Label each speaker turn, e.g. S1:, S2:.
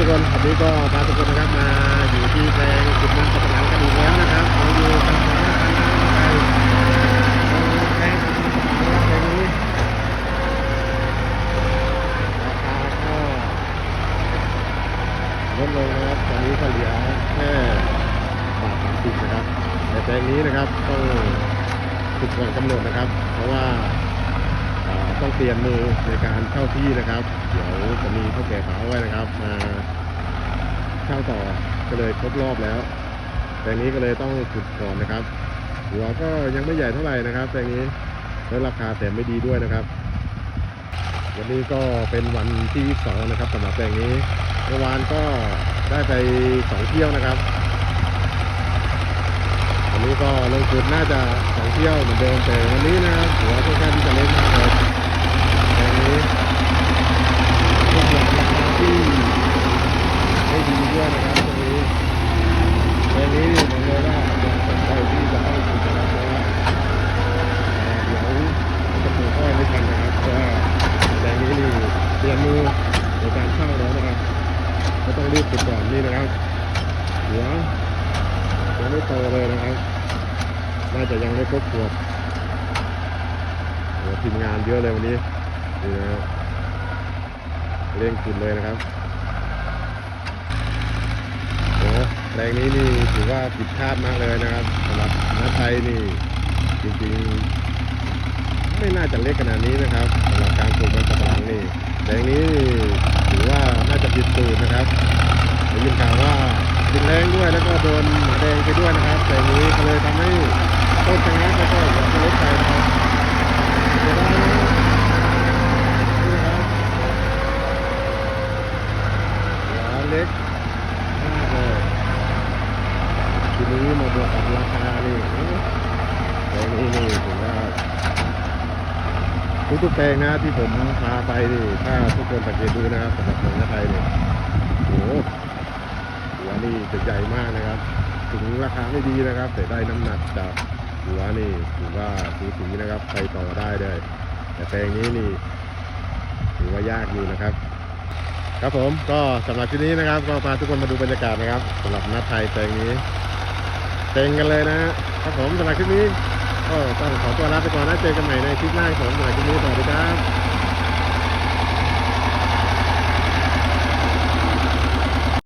S1: ทุกคนวันนี้ก็พาทุกคนนะครับมาอยู่ที่แปลงขุดมันสับปะหลังกันอีกแล้วนะครับเราอยู่กันแปลงขุดมันสับปะหลังแปลงนี้ราคาก็ลดลงนะครับตอนนี้ก็เหลือแค่บาทสามสิบนะครับแต่แปลงนี้นะครับต้องขุดก่อนกำหนดนะครับ เพราะว่า ต้องเปลี่ยนมือในการเข้าที่นะครับ เดี๋ยวจะมีเท่าแก่สาวไว้นะครับ มาเช่าต่อก็เลยครบรอบแล้วแต่นี้ก็เลยต้องขุดก่อนนะครับ หัวก็ยังไม่ใหญ่เท่าไหร่นะครับแต่นี้แล้วราคาแต่ไม่ดีด้วยนะครับ วันนี้ก็เป็นวันที่สองนะครับสำหรับแปลงนี้เมื่อวานก็ได้ไปสองเที่ยวนะครับวันนี้ก็ลงทุนน่าจะสองเที่ยวเหมือนเดิมแต่วันนี้นะครับหัวค่อนข้างที่จะเล็กมากเลย แต่วันนี้พวกราคาที่ไม่ดีด้วยนะครับตรงนี้แต่นี้ผมเลยว่ายังสนใจที่จะเข้าทุนนะครับเพราะว่าเอ่อเดี๋ยวจะปลูกอ้อยไม่ทันนะครับเพราะว่าแปลงนี้นี่เตรียมมือในการเข้าแล้วนะครับก็ต้องรีบปลูกก่อนนี่นะครับหัวยังไม่โตเลยนะครับน่าจะยังไม่ครบขวบโหทีมงานเยอะเลยวันนี้ นี่นะเร่งขุดเลยนะครับโอ้แรงนี้นี่ถือว่าผิดคาดมากเลยนะครับสำหรับน้าไทยนี่จริงๆ ไม่น่าจะเล็กขนาดนี้นะครับสำหรับการปลูกมันสำปะหลังนี่แรงนี้ถือว่าน่าจะผิดสูตรนะครับได้ยินข่าวว่าดินแรงด้วยแล้วก็โดนหมาแดงไปด้วยนะครับแต่อย่างนี้ก็เลยทำให้ต้นชะงักแล้วก็หัวเล็กไปนะครับเสียดายนะครับนี่นะครับหัว เล็กมากเลยทีนี้มาบวกกับราคานี่แปลงนี้นี่ถือว่าทุกๆแปลงนะที่ผมพาไปนี่ถ้าทุกคนสังเกตดูนะครับสำหรับเมืองไทยเนี่ยโอ้โหหัวนี่จะใหญ่มากนะครับ ถึงราคาไม่ดีนะครับ แต่ได้น้ำหนักจากหัวนี่ถือว่าสูสีนะครับไปต่อได้เลยแต่แปลงนี้นี่ถือว่ายากอยู่นะครับ ครับผมก็สำหรับที่นี้นะครับ ก็พาทุกคนมาดูบรรยากาศนะครับสำหรับนัดไทยแปลงนี้เต็งกันเลยนะครับผมสำหรับคลิปนี้ก็ต้องขอตัวลาไปก่อนนะเจอกันใหม่ในคลิปหน้าของผมสำหรับคลิปนี้สวัสดีครับ